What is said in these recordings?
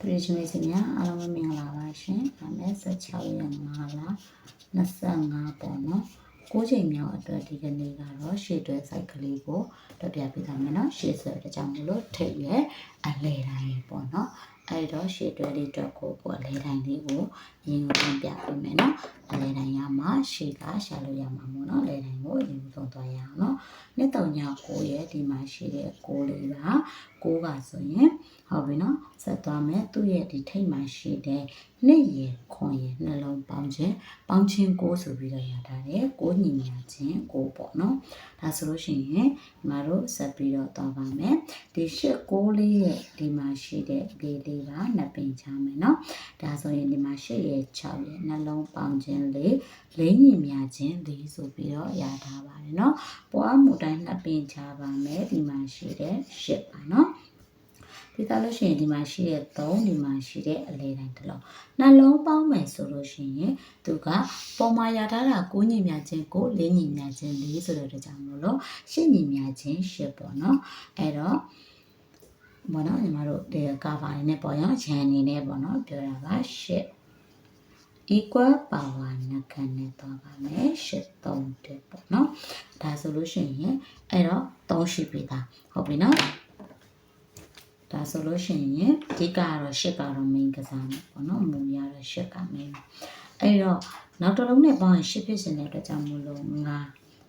ပရိချမီစီများအားလုံးပဲမင်္ဂလာပါရှင်။ဒါနဲ့16ရက်5လ25ပေါ့နော်။9ချိန်မြောက်အတွက်ဒီကနေ့ကတော့ရှေ့တွဲ site ကလေးကိုတက်ပြပေးထားမယ်နော်။ရှေ့ဆွဲတဲ့ကြောင့်မလို့ထိပ်ရဲ့အလဲတိုင်းပေါ့နော်။ အဲ့တော့ရှေ့တွဲလေးအတွက်ကိုကိုအလဲတိုင်းလေးကိုရင်ကိုပြပေးမယ်နော်။အလဲတိုင်းရမှာရှေ့ကရှာလို့ရမှာမို့နော်။အလဲတိုင်းကိုရင်ကိုသုံးသွားရအောင်နော်။နှစ်တုံညာကိုရဲ့ဒီမှာရှိတဲ့ကိုလေးကကိုကဆိုရင်ဟုတ်ပြီနော်ဆက်သွားမယ်သူ့ရဲ့ဒီထိတ်မှရှိတဲ့ နှစ်ရယ်ခွန်ရယ်နှလုံးပေါင်းခြင်းပေါင်းခြင်းကိုဆိုပြီးတော့ရထားတယ်ကိုညီညာခြင်းကိုပေါ့နော်ဒါဆိုလို့ရှိရင်ငါတို့ဆက်ပြီးတော့သွားပါမယ်ဒီရှစ်ကိုလေးရဲ့ဒီမှာရှိတဲ့လေးလေးကနှစ်ပင်ချမယ်နော်ဒါဆိုရင်ဒီမှာရှစ်ရယ်6ရယ်နှလုံးပေါင်းခြင်းလေးလေးညီညာခြင်းလေးဆိုပြီးတော့ရထားပါတယ်နော်ပွားမှုတိုင်းနှစ်ပင်ချပါမယ်ဒီမှာရှိတဲ့ရှစ်ပါနော် ပြီးသားလို့ရှိရင်ဒီမှာရှိတဲ့3ဒီမှာရှိတဲ့အလဲတိုင်းတစ်လုံးနှလုံးပေါင်းမယ်ဆိုလို့ရှိရင်သူကပုံမာရထားတာ9ညင်များခြင်း9 4ညင်များခြင်း4ဆိုတဲ့အတွက်ကြောင့်မလို့10ညင်များခြင်း10ပေါ့နော်အဲ့တော့ဘောနော်ညီမတို့ဒီကာဗာနေနဲ့ပေါ့ရအောင်ချန်အနေနဲ့ပေါ့နော်ပြောတာက10 equal power နှစ်ခန်းနဲ့သွားပါမယ်10 3တက်ပေါ့နော်ဒါဆိုလို့ရှိရင်အဲ့တော့3ရှိပြီသားဟုတ်ပြီနော် ဒါဆိုလို့ရှိရင်အဓိကကတော့ရှစ်ကတော့ main ကစားမယ်ပေါ့နော်မူရတော့ရှစ်က main အဲ့တော့နောက်တစ်လုံးနဲ့ပေါင်းရင်ရှစ်ဖြစ်စင်တဲ့အတွက်ကြောင့်မလို့ငါ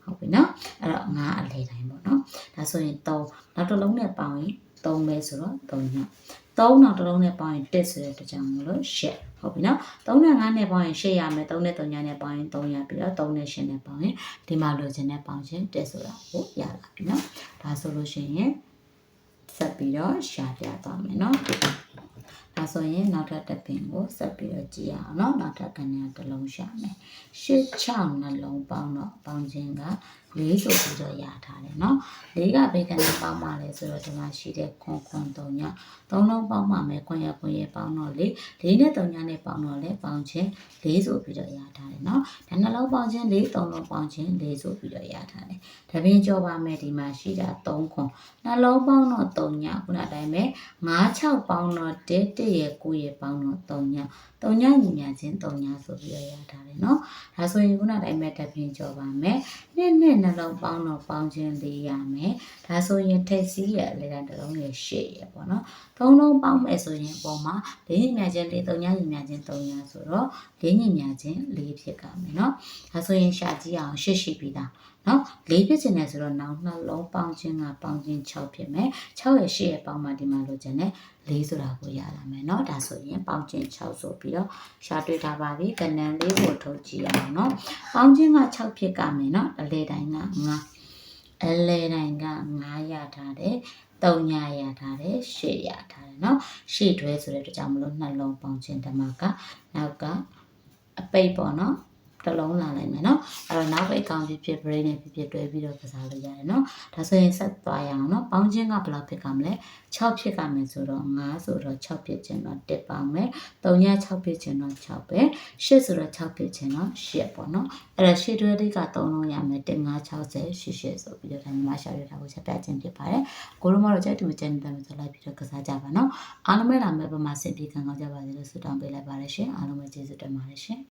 ဟုတ်ပြီနော်အဲ့တော့ငါအလေတိုင်းပေါ့နော်ဒါဆိုရင်3နောက်တစ်လုံးနဲ့ပေါင်းရင်3ပဲဆိုတော့3ည3နောက်တစ်လုံးနဲ့ပေါင်းရင်1ဆိုတဲ့အတွက်ကြောင့်မလို့ရှစ်ဟုတ်ပြီနော်3နဲ့5နဲ့ပေါင်းရင်8ရမယ်3နဲ့3ညနဲ့ပေါင်းရင်3ရပြီးတော့3နဲ့8နဲ့ပေါင်းရင်ဒီမှာလိုချင်တဲ့ပေါင်းခြင်း1ဆိုတာကိုရလာပြီနော်ဒါဆိုလို့ရှိရင်ဆက် ပြီးတော့ရှာပြသွားမယ်เนาะဒါဆိုရင်နောက်ထပ်တစ်ပင်ကိုဆက်ပြီးတော့ကြည့်ရအောင်เนาะနောက်ထပ်ကနေတစ်လုံးရှာမယ်ရှစ်6နှလုံးပေါင်းတော့ပေါင်းခြင်းက ၄ဆိုပြီးတော့ရထားတယ်เนาะ၄ကဘေးကနေပေါင်းမှလဲဆိုတော့ဒီမှာရှိတဲ့ခွန်ခွန်3ညသုံးလုံးပေါင်းမှမယ်ခွန်ရခွန်ရပေါင်းတော့လေ၄နဲ့3ညနဲ့ပေါင်းတော့လေပေါင်းခြင်း၄ဆိုပြီးတော့ရထားတယ်เนาะဒါနှလုံးပေါင်းခြင်း၄သုံးလုံးပေါင်းခြင်း၄ဆိုပြီးတော့ရထားတယ်တပင်းကြောပါမယ်ဒီမှာရှိတာ3ခွန် နှလုံးပေါင်းတော့3ညခုနအတိုင်းပဲ9 6ပေါင်းတော့1 1ရဲ့9ရဲ့ပေါင်းတော့3ည3ညညီညာချင်း3ညဆိုပြီးတော့ရထားတယ်เนาะဒါဆိုရင်ခုနအတိုင်းပဲတက်ပြင်ကြောပါမယ်နှစ်နှစ် နှလုံးပေါင်းတော့ပေါင်းခြင်းလေးရမယ်။ဒါဆိုရင်ထက်စီးရဲ့အလဲတန်းတစ်လုံးရဲ့ရှေ့ရဲ့ပေါ့နော်။သုံးလုံးပေါင်းမယ်ဆိုရင်အပေါ်မှာလေးညင်များခြင်းလေးသုံးညညင်များခြင်းသုံးညဆိုတော့လေးညင်များခြင်းလေးဖြစ်ကြမယ်နော်။ဒါဆိုရင်ရှာကြည့်အောင်ရှစ်ရှိပြီးသားနော်၄ဖြစ်ခြင်းနဲ့ဆိုတော့နောက်နှလုံးပေါင်းခြင်းကပေါင်းခြင်း6ဖြစ်မယ်6ရဲ့ရှေ့ရဲ့ပေါင်းမှဒီမှာလိုချင်တယ် ၄ဆိုတာကိုရလာမယ်เนาะဒါဆိုရင်ပေါင်းခြင်း6ဆိုပြီးတော့ရှာတွေ့ထားပါပြီကဏ္ဍလေးကိုထုတ်ကြည့်အောင်เนาะပေါင်းခြင်းက6ဖြစ်ကမယ်เนาะအလေတိုင်းက9အလေတိုင်းက9ရထားတယ်3ညရထားတယ်8ရထားတယ်เนาะရှေ့တွဲဆိုတဲ့အတွက်ကြောင့်မလို့နှလုံးပေါင်းခြင်းဓမ္မကနောက်ကအပိတ်ပေါ့เนาะ တစ်လုံးလာနိုင်မယ်နော်အဲ့တော့နောက်အကောင်ဖြစ်ဖြစ် brain နဲ့ဖြစ်ဖြစ်တွဲပြီးတော့ကစားလို့ရတယ်နော်ဒါဆိုရင်ဆက်သွားရအောင်နော်ပေါင်းခြင်းကဘယ်လောက်ဖြစ်ကမလဲ6ဖြစ်ကမယ်ဆိုတော့5ဆိုတော့6ဖြစ်ခြင်းတော့1ပေါင်းမယ်3ည6ဖြစ်ခြင်းတော့6ပဲ8ဆိုတော့6ဖြစ်ခြင်းတော့8ပေါ့နော်အဲ့တော့8တွဲလေးက3လုံးရမယ်1 5 60 88ဆိုပြီးတော့ဒါမြန်မာရှာရတာကိုချက်ပြခြင်းဖြစ်ပါတယ်ကိုလိုမတော့ကြိုက်တူကြိုက်နေတယ်ဆိုလိုက်ပြီးတော့ကစားကြပါနော်အားလုံးပဲလာမယ်ပမာစစ်ပြီးခံကောင်းကြပါစေလို့ဆုတောင်းပေးလိုက်ပါတယ်ရှင်အားလုံးပဲကျေးဇူးတင်ပါတယ်ရှင်